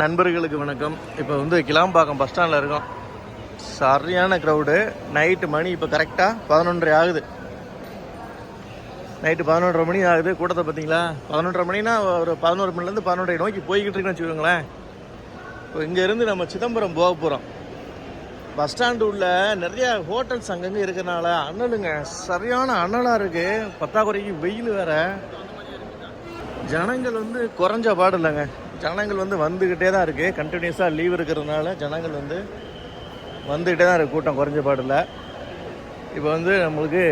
நண்பர்களுக்கு வணக்கம். இப்போ வந்து கிளாம்பாக்கம் பஸ் ஸ்டாண்டில் இருக்கோம். சரியான க்ரௌடு நைட்டு மணி இப்போ கரெக்டாக பதினொன்றரை ஆகுது. நைட்டு பதினொன்றரை மணி ஆகுது. கூட்டத்தை பார்த்தீங்களா? பதினொன்றரை மணினா ஒரு பதினோரு மணிலேருந்து பதினொன்றரை நோக்கி போய்கிட்டு இருக்குன்னு வச்சுக்கோங்களேன். இப்போ இங்கேருந்து நம்ம சிதம்பரம் போக போகிறோம் பஸ் ஸ்டாண்டு உள்ள நிறைய ஹோட்டல்ஸ் அங்கங்கே இருக்கிறனால அண்ணலுங்க சரியான அண்ணலாக இருக்குது பத்தாக்குறைக்கு வெயில் வேற. ஜனங்கள் வந்து குறைஞ்ச பாடு இல்லைங்க. ஜனங்கள் வந்து வந்துக்கிட்டே தான் இருக்குது கண்டினியூஸாக லீவ் இருக்கிறதுனால ஜனங்கள் வந்து வந்துக்கிட்டே தான் இருக்குது கூட்டம் குறைஞ்ச பாடில் இப்போ வந்து நம்மளுக்கு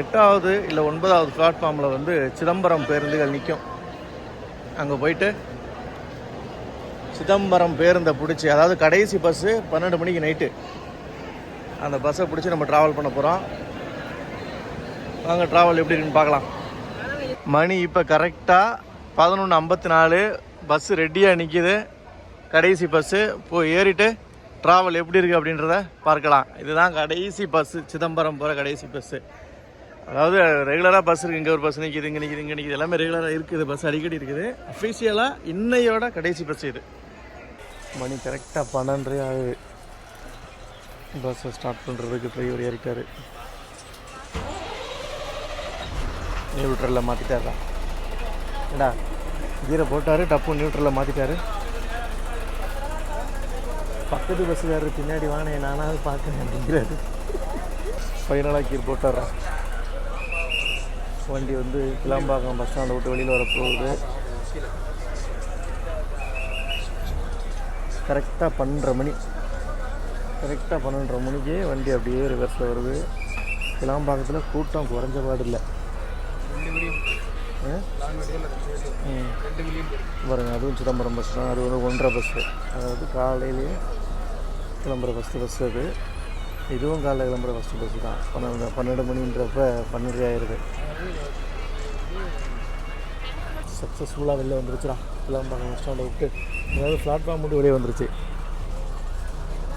எட்டாவது இல்லை ஒன்பதாவது பிளாட்ஃபார்மில் வந்து சிதம்பரம் பேருந்துகள் நிற்கும் அங்கே போயிட்டு சிதம்பரம் பேருந்தை பிடிச்சி அதாவது கடைசி பஸ்ஸு பன்னெண்டு மணிக்கு நைட்டு அந்த பஸ்ஸை பிடிச்சி நம்ம ட்ராவல் பண்ண போகிறோம் வாங்க ட்ராவல் எப்படி இருக்குன்னு பார்க்கலாம். மணி இப்போ கரெக்டாக பதினொன்று ஐம்பத்தி நாலு. பஸ்ஸு ரெடியாக நிற்கிது கடைசி பஸ்ஸு போய் ஏறிட்டு ட்ராவல் எப்படி இருக்குது அப்படின்றத பார்க்கலாம். இதுதான் கடைசி பஸ்ஸு சிதம்பரம் போகிற கடைசி பஸ்ஸு அதாவது ரெகுலராக பஸ் இருக்குது இங்கே ஒரு பஸ் நிற்கிது இங்கே நிற்கிது இங்கே நிற்கிது எல்லாமே ரெகுலராக இருக்குது. பஸ் அடிக்கடி இருக்குது. அஃபிஷியலாக இன்னையோட கடைசி பஸ் இது. மணி கரெக்டாக பன்னெண்டு ஆகுது. பஸ்ஸை ஸ்டார்ட் பண்ணுறதுக்கு டிரைவர் ஏறிட்டார். நியூட்ரலில் தான் ஏடா கீரை போட்டார் டப்பு நியூட்ரலில் மாற்றிட்டாரு பக்கத்து பஸ்ஸுக்காரர் பின்னாடி வானே நானாவது பார்க்கணும் அப்படிங்கிறாரு. ஃபைனலாக கீர் போட்டாரா? வண்டி வந்து கிளம்பாக்கம் பஸ் ஸ்டாண்டை விட்டு வெளியில் வர போகுது. கரெக்டாக பன்னெண்டரை மணி. கரெக்டாக பன்னெண்டரை மணிக்கே வண்டி அப்படியே ரிவர்ஸில் வருது. கிளாம்பாக்கத்தில் கூட்டம் குறைஞ்ச பாடு இல்லை. ஆ? அதுவும் சிதம்பரம் பஸ் தான். அது வந்து ஒன்றரை பஸ்ஸு அதாவது காலையிலேயே கிளம்புற ஃபஸ்ட்டு பஸ் அது. இதுவும் காலைல கிளம்புற ஃபஸ்ட்டு பஸ்ஸு தான். பன்னெண்டு பன்னெண்டு மணின்றப்ப பன்னெண்டு ஆயிடுது சக்ஸஸ்ஃபுல்லாக வெளில வந்துருச்சுடா. கிளம்பாக்கம் பஸ் ஸ்டாண்டை விட்டு. அதாவது பிளாட்ஃபார்ம் மட்டும் வெளியே வந்துருச்சு.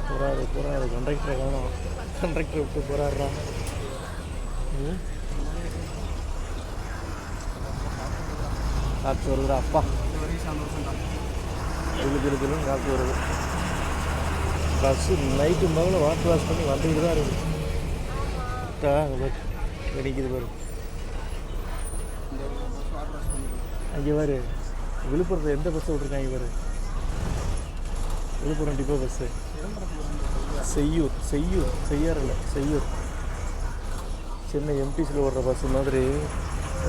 போகிறாரு போகிறாரு கண்டக்டரை காணும். கண்டக்டரை விட்டு போகிறாருடா ம்? காற்று வருதுடா அப்பா. இழுக்கு இருக்குன்னு காற்று வருது. பஸ்ஸு நைட்டு முதல்ல வாட்டர் வாஷ் பண்ணி வந்துக்கிட்டு தான் இருக்குது. தா, பாரு. அங்கே பாரு. விழுப்புரத்தில் எந்த பஸ்ஸை விட்ருக்காங்க பாரு. விழுப்புரம் டிப்போ பஸ்ஸு செய்யூர் செய்யூர் செய்யார் இல்லை செய்யூர். சென்னை எம்டிசியில் ஓடுற பஸ் மாதிரி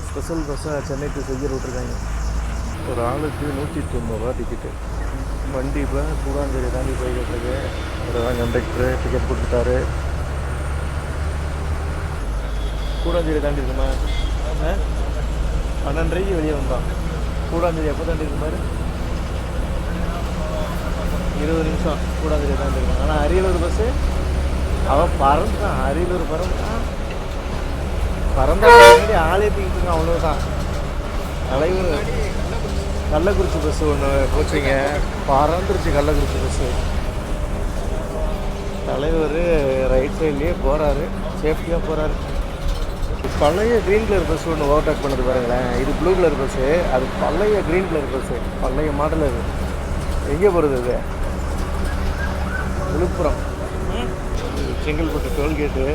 ஸ்பெஷல் பஸ்ஸாக சென்னை டு செய்யர் விட்ருக்காங்க ஒரு ஆளுக்கு நூற்றி தொண்ணூறுரூவா டிக்கெட்டு வண்டி இப்போ கூடாஞ்சேரி தாண்டி போய்கிட்டு இருக்கு அவர் தான் கண்டக்டரு டிக்கெட் கொடுத்துட்டாரு கூடாஞ்சேரி தாண்டி இருக்குமா பன்னெண்டரைக்கு வெளியே வந்தான். கூடாஞ்சேரி எப்போ தாண்டி இருக்குமாரு இருபது நிமிஷம். கூடாஞ்சேரி தாண்டி இருக்கான் ஆனால் அரியலூர் பஸ்ஸு அவன் பறந்தான். அரியலூர் பறந்தான். பறந்த ஆளே தூக்கிட்டு அவ்வளோதான் தலைவர் கள்ளக்குறிச்சி பஸ் ஒன்று போச்சுங்க. பறந்துருச்சு கள்ளக்குறிச்சி பஸ்ஸு தலைவர் ரைட் சைட்லேயே போகிறாரு சேஃப்டியாக போகிறாரு பழைய க்ரீன் கலர் பஸ் ஒன்று ஓவர்டேக் பண்ணது பாருங்களேன். இது ப்ளூ கலர் பஸ்ஸு அது பழைய க்ரீன் கலர் பஸ்ஸு பழைய மாடல் அது. எங்கே போகிறது அது? Villupuram. Chengalpattu tollgate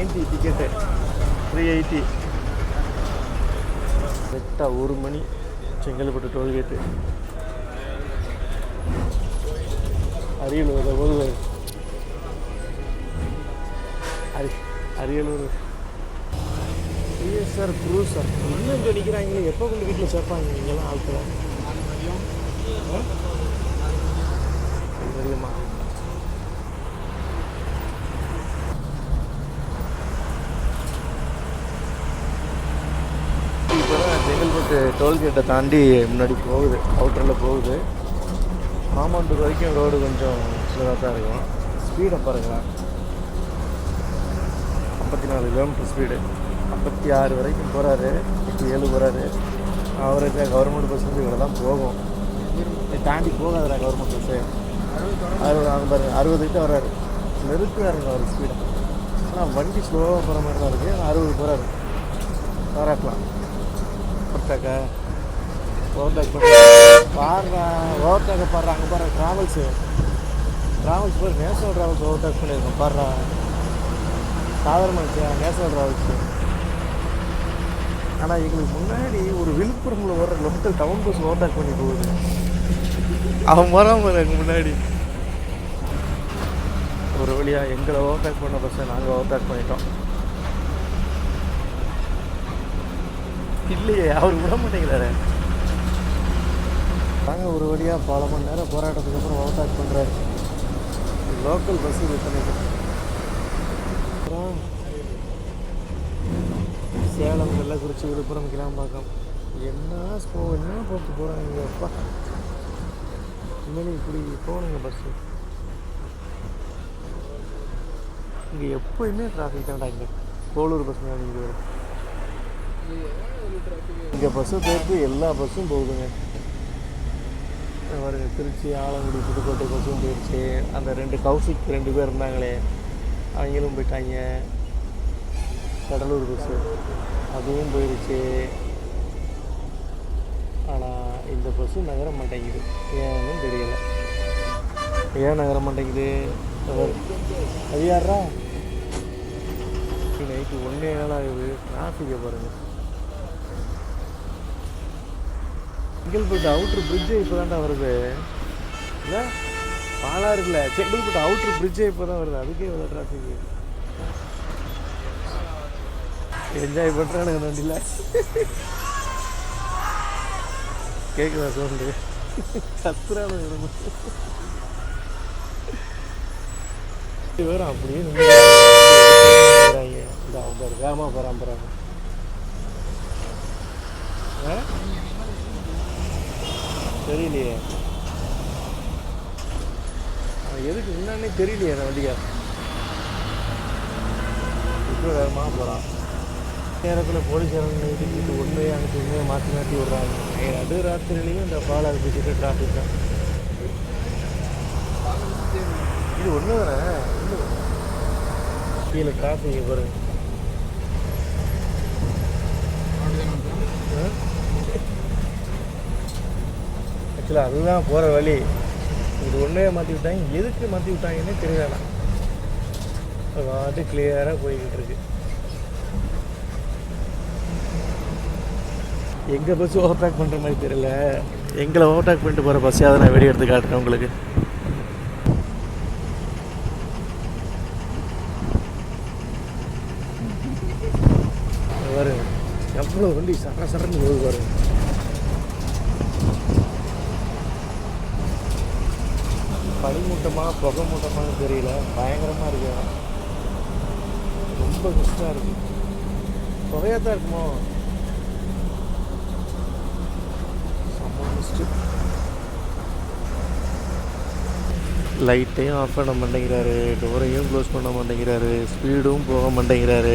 ninety ticket three eighty கரெக்டாக ஒரு மணி. செங்கல்பட்டு டோல்கேட்டு அரியலூர் போது அரி அரியலூர். சார் ப்ரூ சார் இன்னும் இங்கே நிற்கிறாங்களே எப்போ கொண்டு வீட்டில் சேர்ப்பாங்க? நீங்களாம் ஆட்களை. தெரியுமா இப்போ தான் டோல்கேட்டை தாண்டி முன்னாடி போகுது அவுட்டரில் போகுது. மாமண்டூர் வரைக்கும் ரோடு கொஞ்சம் ஸ்லோவாக தான் இருக்கும். ஸ்பீடை பாருங்களேன் ஐம்பத்தி நாலு கிலோமீட்டர் ஸ்பீடு ஐம்பத்தி ஆறு வரைக்கும் போகிறாரு இப்போ ஏழு போகிறாரு அவருக்கு கவர்மெண்ட் பஸ் வந்து இவ்வளோ தான் போகும். இதை தாண்டி போகாதுடா கவர்மெண்ட் பஸ்ஸு அறுபது அங்கே பாருங்க அறுபது கிட்ட வர்றாரு. நிறுத்துறாருங்க அவர் ஸ்பீடை ஆனால் வண்டி ஸ்லோவாக போகிற மாதிரி தான் இருக்குது அறுபது போகிறாரு பாராட்டலாம் ஓவர்டேக்கா ஓவர்டேக் பண்ணி பாடுறா ஓவர்டேக்கை பாடுறா அங்கே பாரு ட்ராவல்ஸு ட்ராவல்ஸ் போய் நேஷனல் ட்ராவல்ஸ் ஓவர்டேக் பண்ணியிருக்கோம் பாடுறா சாதாரண மனுஷன் நேஷனல் ட்ராவல்ஸு ஆனால் எங்களுக்கு முன்னாடி ஒரு விழுப்புரமில் ஓடுற லோக்கல் டவுன் பஸ் ஓவர்டேக் பண்ணி போகுது அவன் வராம எனக்கு முன்னாடி ஒரு வழியாக எங்களை ஓவர்டேக் பண்ண பஸ்ஸை நாங்கள் ஓவர்டேக் பண்ணிட்டோம் இல்லையே அவர் விட மாட்டேங்கிறாரு. நாங்கள் ஒரு வழியாக பல மணி நேரம் போராட்டத்துக்கு அப்புறம் ஓவர்டேக் பண்ணுறாரு லோக்கல் பஸ்ஸு இத்தனைக்கு அப்புறம் சேலம் வெள்ளக்குறிச்சி விழுப்புரம் கிளாம்பாக்கம் என்ன ஸ்போ என்ன போட்டு போகிறாங்க அப்பா? இனிமேல் இப்படி போகணுங்க பஸ்ஸு இங்கே எப்போயுமே டிராஃபிக் தான்டா இங்கே. கோளூர் பஸ் நினைக்கிது வரும் இங்கே பஸ்ஸு போயிட்டு எல்லா பஸ்ஸும் போகுதுங்க. பாருங்க திருச்சி ஆலங்குடி புதுக்கோட்டை பஸ்ஸும் போயிடுச்சு அந்த ரெண்டு கௌசிக் ரெண்டு பேர் இருந்தாங்களே அவங்களும் போயிட்டாங்க. கடலூர் பஸ்ஸு அதுவும் போயிடுச்சு ஆனால் இந்த பஸ்ஸு நகர மாட்டேங்குது. ஏன்னு தெரியல. ஏன் நகர மாட்டேங்குது? அவர் அது யாரா நைட்டு ஒன்றே நாள் ஆகுது. டிராஃபிக்கை பாருங்கள் செங்கல்பட்டு அவுட்ரு பிரிட்ஜே இப்போ தான்டா வருது. இல்லை? பாலாறுல செங்கல்பட்டு அவுட்ரு பிரிட்ஜே இப்போ தான் வருது. அதுக்கே இவ்வளோ டிராஃபிக்கு என்ஜாய் பண்ணுறானுங்க வண்டியில் கேட்குதா சவுண்டு? கத்துறானுங்க அப்படியே இந்த அவங்க வேகமாக போகிறான் போகிறாங்க தெரியலையே. எதுக்கு என்னன்னே தெரியலையே அந்த வண்டியா. இப்போ வேகமாக போகிறான் நேரத்தில் போலீஸார் இடிக்கிட்டு உண்மையை அனுப்பி உண்மையை மாற்றி மாற்றி விட்றாங்க. நடு ராத்திரிலையும் இந்த பாலாக பிடிச்சிட்டு டிராஃபிக் தான். இது ஒன்று தானே கீழே டிராஃபிக் பாருங்கள் ஆக்சுவலாக அதுதான் போகிற வழி. இது ஒன்றே மாற்றி விட்டாங்க எதுக்கு மாற்றி விட்டாங்கன்னே தெரியல பாட்டு கிளியராக போய்கிட்டு இருக்கு. எங்கள் பஸ் ஓவர்டேக் பண்ணுற மாதிரி தெரியல. எங்களை ஓவர்டேக் பண்ணிட்டு போகிற பஸ்ஸையாவது நான் வெளியே எடுத்து காட்டுறேன் உங்களுக்கு. பாருங்க எவ்வளோ வண்டி சர சரன்னு போகுது பாருங்க மூட்டமாக புகை மூட்டமாக தெரியல. பயங்கரமாக இருக்கு. ரொம்ப கஷ்டமாக இருக்கு. புகையாக தான் இருக்குமோ லைட்டையும் ஆஃப் பண்ண மாட்டேங்கிறாரு. டோரையும் க்ளோஸ் பண்ண மாட்டேங்கிறாரு. ஸ்பீடும் போக மாட்டேங்கிறாரு.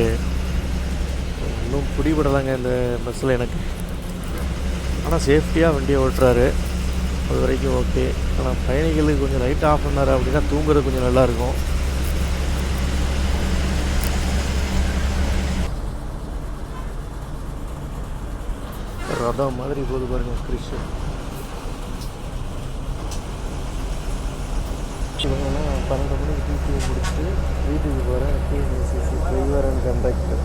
ஒன்றும் பிடிபடலாங்க இந்த பஸ்ஸில் எனக்கு. ஆனால் சேஃப்டியாக வண்டியை ஓட்டுறாரு. அது வரைக்கும் ஓகே. ஆனால் பயணிகளுக்கு கொஞ்சம் லைட் ஆஃப் பண்ணார் அப்படின்னா தூங்குறது கொஞ்சம் நல்லாயிருக்கும். ரதம் மாதிரி போது பாருங்கள் கிறிஷ் இவங்கெல்லாம் பன்னெண்டு மணிக்கு டிடிஓ முடிச்சுட்டு வீட்டுக்கு போகிறேன் டிஎன்எஸ்சிசி டிரைவர் அண்ட் கண்டக்டர்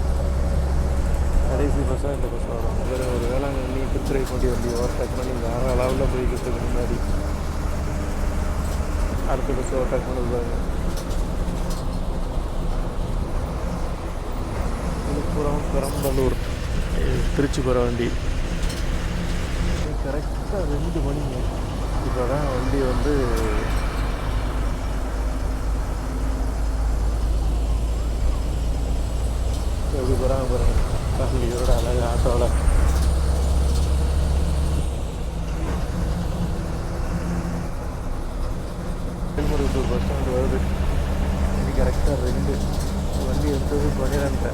கடைசி பஸ்ஸாக இந்த பஸ் வரும் வேறு ஒரு வேளாங்கண்ணி திருத்துறைப்பூண்டி வண்டி ஓவர்டேக் பண்ணி வேறு அளவில் போய்க்கிறதுக்கு முன்னாடி அடுத்த பஸ் ஓவர்டேக் பண்ணிருப்பாங்க பாருங்க. விழுப்புரம் பெரம்பலூர். திருச்சி போகிற வண்டி. கரெக்டாக ரெண்டு மணிங்க இப்போ தான் வண்டி வந்து எப்படி போகிறாங்க பாருங்க இதோட அழகு ஆட்டோவில் திருமருத்தூர் பஸ் ஸ்டாண்டு வருது. வண்டி கரெக்டாக ரெண்டு. வண்டி எடுத்தது பன்னிரெண்டு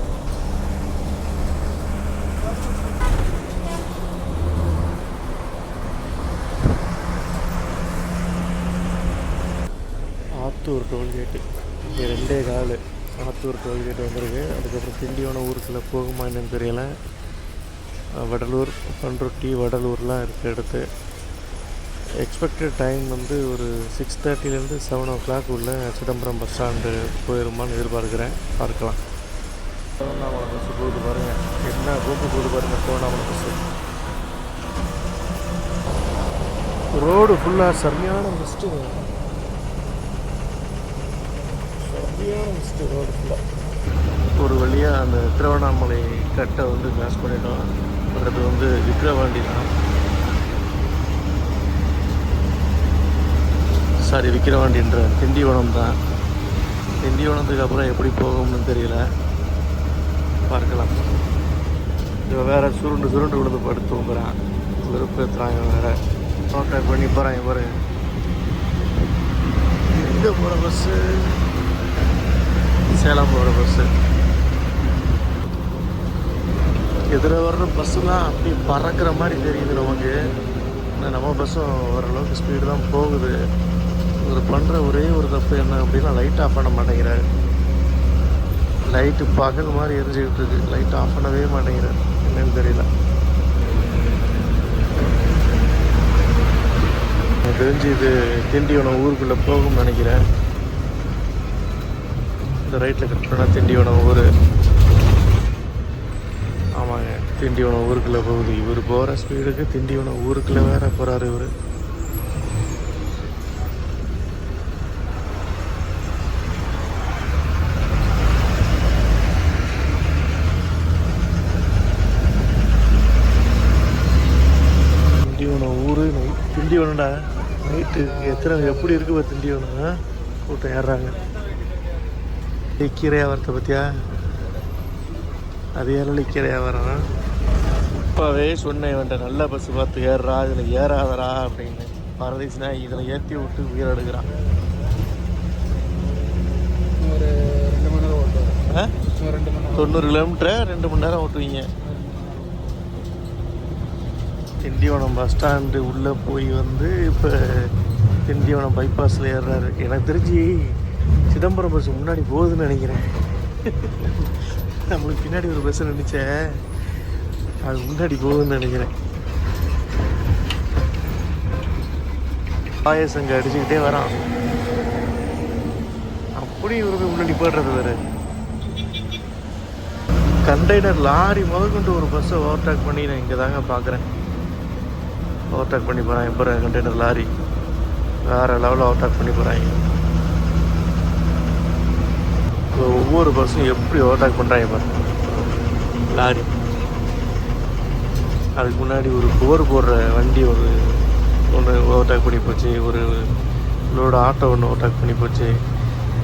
ஆத்தூர் டோல்கேட்டு. கால் டோல்கேட் வந்திருக்கு. அதுக்கப்புறம் திண்டியோன ஊருக்குள்ளே போகுமா என்னன்னு தெரியல. வடலூர் பண்ருட்டி வடலூர்லாம் இருக்க இடத்து. எக்ஸ்பெக்டட் டைம் வந்து ஒரு சிக்ஸ் தேர்ட்டிலேருந்து செவன் ஓ கிளாக் உள்ள சிதம்பரம் பஸ் ஸ்டாண்டு போயிருமான்னு எதிர்பார்க்குறேன். பார்க்கலாம். திருவண்ணாமலை பஸ்ஸு போகுது பாருங்கள் என்ன கூட்டு போகுது பாருங்கள் திருவண்ணாமலை பஸ்ஸு ரோடு ஃபுல்லாக சரியான ஃபஸ்ட்டு சரியான ரோடு ஃபுல்லாக ஒரு வழியாக அந்த திருவண்ணாமலை கட்டை வந்து கிராஸ் பண்ணிட்டோம். அடுத்தது வந்து விக்ரவாண்டி தான். சாரி விக்ரவாண்டின்ற திண்டிவனம் தான். திண்டிவனத்துக்கு அப்புறம் எப்படி போகும்னு தெரியல. பார்க்கலாம். இவன் வேறு சுருண்டு சுருண்டு விழுந்து படுத்து தூங்குறான். வெறுப்பேற்றுறான் இவன் வேறு. கான்டாக்ட் பண்ணி போகிறான் இவரு. எங்கே போகிற பஸ்ஸு சேலம் போகிற பஸ்ஸு எதிர வர்ற பஸ்ஸுலாம் அப்படி பறக்கிற மாதிரி தெரியுது நமக்கு. ஆனால் நம்ம பஸ்ஸும் ஓரளவுக்கு ஸ்பீடு தான் போகுது. இவர் பண்ணுற ஒரே ஒரு தப்பு என்ன அப்படின்னா லைட் ஆஃப் பண்ண மாட்டேங்கிறாரு. லைட்டு பகல் மாதிரி எரிஞ்சுக்கிட்டு இருக்கு. லைட் ஆஃப் பண்ணவே மாட்டேங்கிறார். என்னன்னு தெரியல. எனக்கு தெரிஞ்சு இது திண்டிவனம் ஊருக்குள்ளே போகும்னு நினைக்கிறேன். இந்த ரைட்டில் கட் பண்ணால் திண்டிவனம் ஊர். ஆமாங்க திண்டிவனம் ஊருக்குள்ளே போகுது. இவர் போகிற ஸ்பீடுக்கு திண்டிவனம் ஊருக்குள்ளே வேற போகிறாரு இவர். திண்டிவனம் ஊர் நைட் திண்டிவனம்டா நைட்டு எத்தனை எப்படி இருக்கு திண்டிவனம் கூட்டம் ஏறுறாங்க. கீரை வியாபாரத்தை பற்றியா அது ஏறல கீரை வியாபாரம் இப்போவே சொன்னேன் இவன்ட்ட நல்ல பஸ் பார்த்து ஏறுறா இதில் ஏறாதடா அப்படின்னு பரதேசினா இதில் ஏற்றி விட்டு உயிர் எடுக்கிறான் தொண்ணூறு கிலோமீட்டரை ரெண்டு மணி நேரம் ஓட்டுவீங்க. திண்டிவனம் பஸ் ஸ்டாண்டு உள்ளே போய் வந்து இப்போ திண்டிவனம் பைபாஸில் ஏறுறாரு. எனக்கு தெரிஞ்சு சிதம்பரம் பஸ் முன்னாடி போகுதுன்னு நினைக்கிறேன். நம்மளுக்கு பின்னாடி ஒரு பஸ் நினச்சேன் அது முன்னாடி போகுதுன்னு நினைக்கிறேன். பாயசங்க அடிச்சுக்கிட்டே வரான். அப்படி இவரு போய் முன்னாடி போடுறது வேறு. கண்டெய்னர் லாரி முதற்கொண்டு ஒரு பஸ்ஸை ஓவர்டேக் பண்ணி நான் இங்கே தாங்க பார்க்குறேன் ஓவர்டேக் பண்ணி போகிறான் எப்போ கண்டெய்னர் லாரி. வேறு லெவலில் ஓவர்டேக் பண்ணி போகிறாங்க ஒவ்வொரு பஸ்ஸும் எப்படி ஓவர்டேக் பண்ணுறாங்க பாருங்க லாரி. அதுக்கு முன்னாடி ஒரு போர் போடுற வண்டி ஒரு ஒன்று ஓவர்டேக் பண்ணி போச்சு ஒரு இவரோட ஆட்டோ ஒன்று ஓவர்டேக் பண்ணி போச்சு.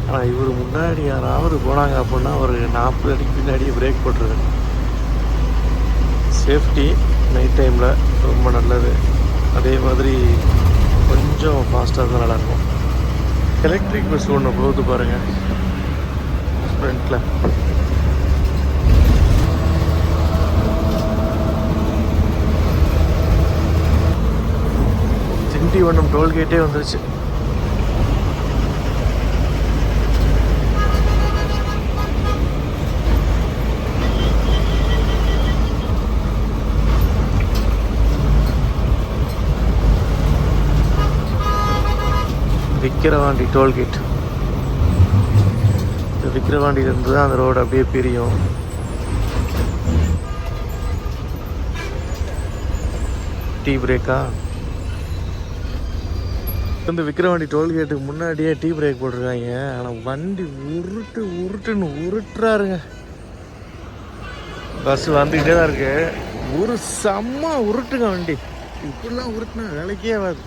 ஆனால் இவர் முன்னாடி யாராவது போனாங்க அப்படின்னா ஒரு நாற்பது அடிக்கு பின்னாடியே பிரேக் போட்டுருது. சேஃப்டி நைட் டைமில் ரொம்ப நல்லது. அதே மாதிரி கொஞ்சம் ஃபாஸ்ட்டாக இருந்தால் நல்லாயிருக்கும். எலக்ட்ரிக் பஸ் ஒன்று போகுது பாருங்கள் ஃப்ரண்ட்டில் திண்டிவனம் டோல்கேட்டே வந்துருச்சு. விக்கிரவாண்டி டோல்கேட் விக்கிரவாண்டியிலேருந்து தான் அந்த ரோடு அப்படியே பிரியும். டீ பிரேக்கா? இந்த விக்கிரவாண்டி டோல்கேட்டுக்கு முன்னாடியே டீ பிரேக் போட்டிருக்காங்க. ஆனால் வண்டி உருட்டு உருட்டுன்னு உருட்டுறாருங்க. பஸ் வந்துக்கிட்டே தான் இருக்கு. ஒரு செம்ம உருட்டுங்க வண்டி. இப்படிலாம் உருட்டுனா வேலைக்கே ஆகாது.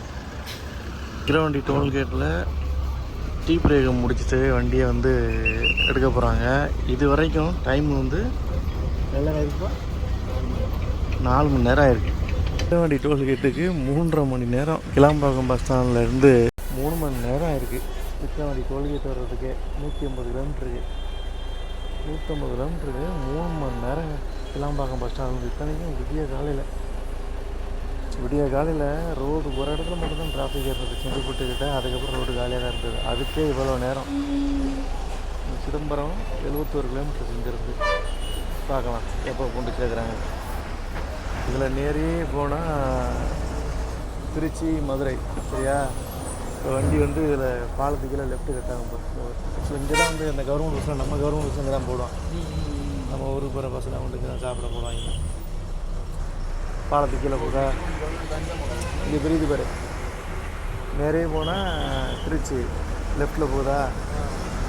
விக்கிரவாண்டி டோல்கேட்டில் டீ பிரேக்கை முடிச்சுட்டு வண்டியை வந்து எடுக்க போகிறாங்க இது வரைக்கும் டைம் வந்து நாலு மணி நேரம் ஆயிருக்கு. விக்கிரவாண்டி டோல்கேட்டுக்கு மூன்றரை மணி நேரம். கிளாம்பாக்கம் பஸ் ஸ்டாண்டில் இருந்து மூணு மணி நேரம் ஆயிருக்கு. விக்கிரவாண்டி டோல்கேட் வர்றதுக்கு நூற்றி ஐம்பது கிலோமீட்டருக்கு. நூற்றம்பது கிலோமீட்டருக்கு மூணு மணி நேரம் கிளாம்பாக்கம் பஸ் ஸ்டாண்ட் இத்தனைக்கும் விடிய காலையில். விடிய காலையில் ரோடு ஒரு இடத்துல மட்டும்தான் டிராஃபிக் இருந்தது செங்கல்பட்டுக்கிட்ட அதுக்கப்புறம் ரோடு காலியாக தான் இருந்தது. அதுக்கே இவ்வளோ நேரம். சிதம்பரம் எழுபத்தோரு கிலோமீட்டர் செஞ்சிருந்து பார்க்கலாம். எப்போ கொண்டு சேர்க்குறாங்க. இதில் நேரே போனால் திருச்சி மதுரை சரியா? வண்டி வந்து இதில் பாலத்துக்கு கீழே லெஃப்ட் கட்டாங்க ஸோ இங்கே தான் வந்து அந்த கவர்மெண்ட் பஸ்ஸில் நம்ம கவர்மெண்ட் பஸ்ஸில் இங்கே தான் போடுவோம் நம்ம ஊருக்கு போகிற பஸ்ஸில் அவங்களுக்கு தான் சாப்பிட போடுவாங்க. பாலத்துக்கு கீழே போதா இங்கே தெரியுது பாரு. நிறைய போனால் திருச்சி லெஃப்ட்டில் போகுதா?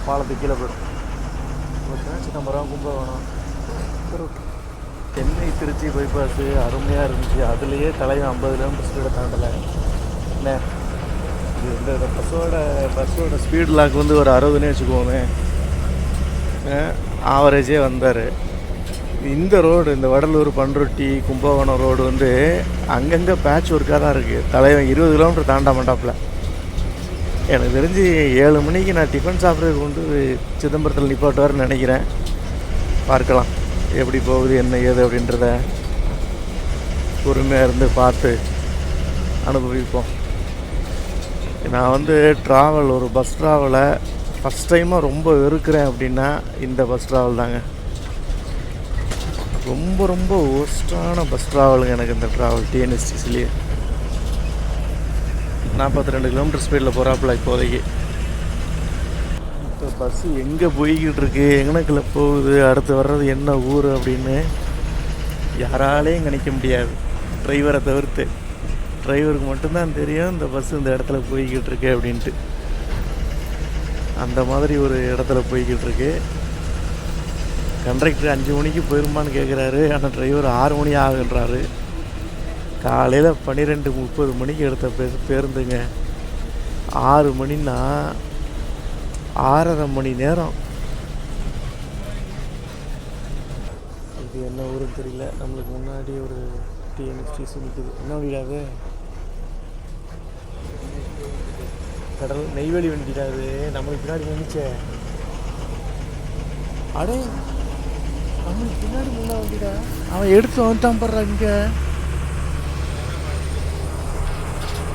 பாலத்துக்கு கீழே போயிடும். ஓகேனா சிதம்பரம் கும்பகோணம். ஓகே சென்னை திருச்சி பைபாஸு அருமையாக இருந்துச்சு. அதுலேயே தலைவன் ஐம்பது கிலோமீட்டர் ஸ்பீடை தாண்டலை. என்ன? இது இந்த இந்த பஸ்ஸோட பஸ்ஸோட ஸ்பீட் லாக் வந்து ஒரு அறுபதுன்னே வச்சுக்குவோமே ஆவரேஜே வந்தார். இந்த ரோடு இந்த வடலூர் பண்ருட்டி கும்பகோணம் ரோடு வந்து அங்கங்கே பேட்ச் ஒர்க்காக தான் இருக்குது தலைவன் இருபது கிலோமீட்டர் தாண்ட மாட்டாப்புல எனக்கு தெரிஞ்சு ஏழு மணிக்கு நான் டிஃபன் சாப்பிட்றதுக்கு கொண்டு சிதம்பரத்தில் நிப்பாட்டுவார்னு நினைக்கிறேன். பார்க்கலாம். எப்படி போகுது என்ன ஏது அப்படின்றத பொறுமையாக இருந்து பார்த்து அனுபவிப்போம். நான் வந்து ட்ராவல் ஒரு பஸ் ட்ராவலை ஃபஸ்ட் டைமாக ரொம்ப வெறுக்கிறேன் அப்படின்னா இந்த பஸ் ட்ராவல் தாங்க. ரொம்ப ரொம்ப ஒஸ்டான பஸ் ட்ராவலுங்க எனக்கு இந்த ட்ராவல் டிஎன்எஸ்டிசிலேயே நாற்பத்தி ரெண்டு கிலோமீட்டர் ஸ்பீடில் போகிறாப்புல இப்போதைக்கு. இப்போ பஸ்ஸு எங்கே போய்கிட்டு இருக்கு எங்கனக்குள்ள போகுது? அடுத்து வர்றது என்ன ஊர் அப்படின்னு யாராலையும் கணிக்க முடியாது. டிரைவரை தவிர்த்து. டிரைவருக்கு மட்டும்தான் தெரியும் இந்த பஸ் இந்த இடத்துல போய்கிட்டு இருக்கு அப்படின்ட்டு. அந்த மாதிரி ஒரு இடத்துல போய்கிட்டு இருக்கு கண்டக்டர் அஞ்சு மணிக்கு போயிருமான்னு கேட்குறாரு ஆனால் டிரைவர் ஆறு மணி ஆகுன்றாரு. காலையில் பன்னிரெண்டு முப்பது மணிக்கு எடுத்த பே பேருந்துங்க. ஆறு மணின்னா ஆறரை மணி நேரம். இது என்ன ஊருன்னு தெரியல. நம்மளுக்கு முன்னாடி ஒரு டிஎன்எஸ்டிசி நிற்குது என்ன வண்டிடாது கடல் நெய்வேலி வண்டிடாது நம்மளுக்கு பின்னாடி நினைச்சேன் அடே! அவனுக்கு பின்னாடி முன்னா வண்டிடா அவன் எடுத்து வந்துட்டான் பாடுறா இங்கே.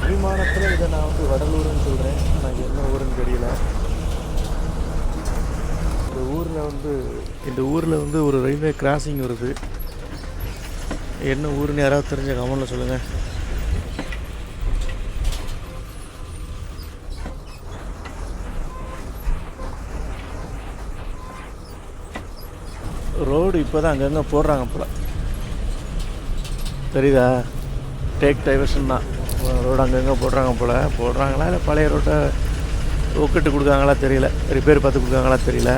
விமானத்தில் இதை நான் வந்து வடலூர்னு சொல்கிறேன் நான் என்ன ஊருன்னு தெரியல. இந்த ஊரில் வந்து இந்த ஊரில் வந்து ஒரு ரயில்வே கிராசிங் வருது. என்ன ஊருன்னு யாராவது தெரிஞ்ச கமெண்டில் சொல்லுங்கள் ரோடு இப்போ தான் அங்கங்கே போடுறாங்க போல். தெரியுதா? டேக் டைவர்ஷன் தான். ரோடு அங்கங்கே போடுறாங்க போல். போடுறாங்களா இல்லை பழைய ரோட்டை ஒக்கிட்டு கொடுக்காங்களா தெரியல. ரிப்பேர் பார்த்து கொடுக்காங்களா தெரியல.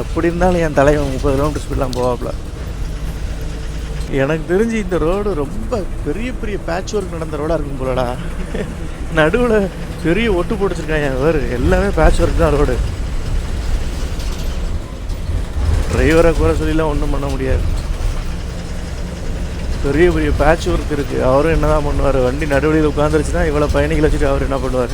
எப்படி இருந்தாலும் என் தலைவன் முப்பது கிலோமீட்டர் ஸ்பீட்லாம் போவாப்புல. எனக்கு தெரிஞ்சு இந்த ரோடு ரொம்ப பெரிய பெரிய பேட்ச் ஒர்க் நடந்த ரோடாக இருக்கும் போலடா. நடுவில் பெரிய ஒட்டு போட்டுச்சிருக்காங்க வேறு எல்லாமே பேட்ச் ஒர்க் தான் ரோடு. டிரைவரை குறை சொல்லிலாம் ஒன்றும் பண்ண முடியாது. பெரிய பெரிய பேட்ச் ஒர்க் இருக்குது அவரும் என்ன தான் பண்ணுவார்? வண்டி நடுவழியில் உட்காந்துருச்சுன்னா இவ்வளோ பயணிகள் வச்சுட்டு அவர் என்ன பண்ணுவார்?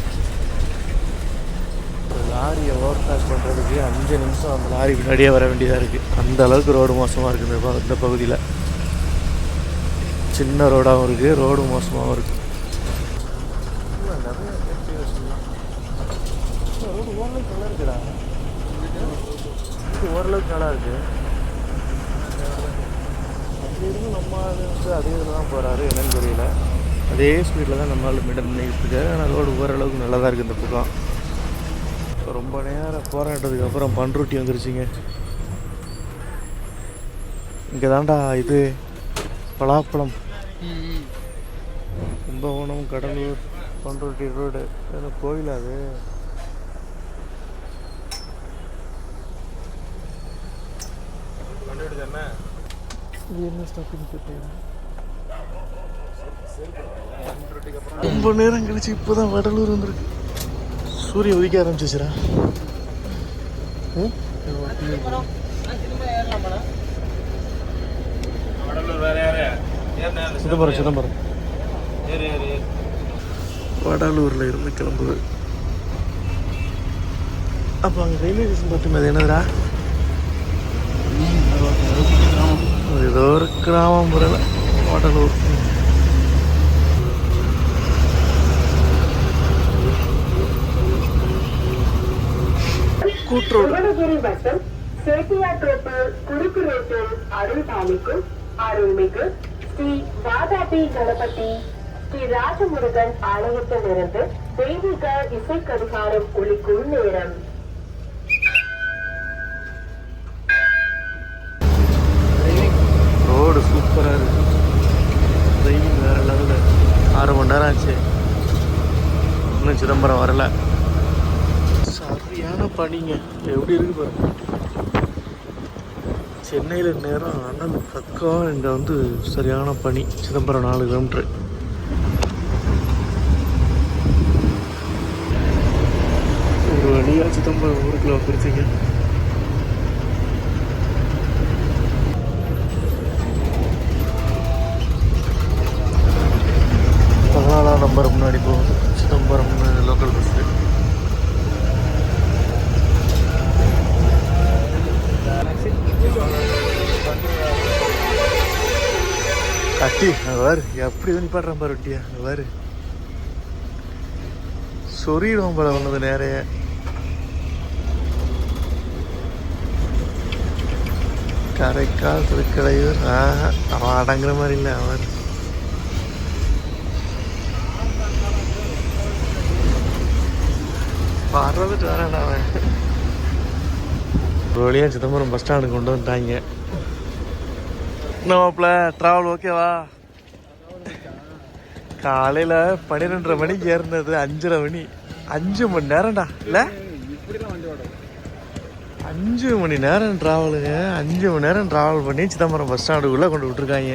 லாரியை ஓவர் பாஸ் பண்ணுறதுக்கு அஞ்சு நிமிஷம் அந்த லாரி பின்னாடியே வர வேண்டியதாக இருக்குது அந்த அளவுக்கு ரோடு மோசமாக இருக்குது இந்த பகுதியில். சின்ன ரோடாகவும் இருக்குது ரோடு மோசமாகவும் இருக்குது நிறைய ரோடு ஓரளவுக்கு நல்லா இருக்குதா இது ஓரளவுக்கு நல்லா இருக்கு. அப்படி இருந்தும் நம்ம வந்து அதே இதில் தான் போகிறாரு என்னன்னு தெரியல. அதே ஸ்பீடில் தான் நம்ம ஆள் மிடம் பண்ணிக்கிட்டு இருக்காரு ஆனால் ரோடு ஓரளவுக்கு நல்லா தான் இருக்குது இந்த பக்கம். ரொம்ப நேரம் போராட்டத்துக்கு அப்புறம் பண்ருட்டி வந்துருச்சுங்க. இங்கே தான்டா இது பலாப்பழம். கும்பகோணம் கடலூர் பண்ருட்டி ரோடு கோயில் அது? இது என்ன ஸ்டாப்பிங் போட்டேன் ரொம்ப நேரம் கழிச்சு இப்போதான் வடலூர் வந்திருக்கு. சூரியன் உதிக்க ஆரம்பிச்சிச்சுரா சிதம்பரம் சிதம்பரம். வடலூரில் இருந்து கிளம்புது. அப்போ அங்கே ரயில்வே ஸ்டேஷன் பார்த்தோமே அது என்னதுடா அது ஏதோ ஒரு கிராமம் புறல வடலூர் கூற்றோடு. சிவனகிரி வட்டம் குறுக்கு ரோட்டில் அருள்பாலிக்கும் அருள்மிகு ஸ்ரீ வாதாபி கணபதி ஸ்ரீ ராஜமுருகன் ஆலயத்திலிருந்து தெய்வீக இசை கடிகாரம் ஒலிக்கும் நேரம். சூப்பராக ட்ரெயின் வேறு லெவலில் ஆறு மணி நேரம் ஆச்சு. இன்னும் சிதம்பரம் வரல. சரியான பனிங்க எப்படி இருக்கு பாருங்க சென்னையில் நேரம் அனல் பக்கம் இங்கே வந்து சரியான பனி சிதம்பரம் நாலு கிலோமீட்ரு ஒரு வழியாக சிதம்பரம் ஊருக்குள்ள வந்துருச்சிங்க பாரு எப்படி வந்து பாடுறான் பாரு ஒட்டியா. பாரு. சொறிடுவோம் போல ஒன்றது நிறைய கரைக்கால் திருக்கடையூர். ஆஹா அவன் அடங்குற மாதிரி இல்லை அவன். வர்றதுட்டு வரேன் அவன். ஒரு வழியாக சிதம்பரம் பஸ் ஸ்டாண்டுக்கு கொண்டு வந்துட்டாங்க. நோப்பில் ட்ராவல் ஓகேவா காலையில் பன்னிரெண்டரை மணிக்கு ஏறினது அஞ்சரை மணி. அஞ்சு மணி நேரம்டா. இல்லை அஞ்சு மணி நேரம் ட்ராவலுங்க அஞ்சு மணி நேரம் ட்ராவல் பண்ணி சிதம்பரம் பஸ் ஸ்டாண்டுக்குள்ளே கொண்டு விட்டுருக்காங்க.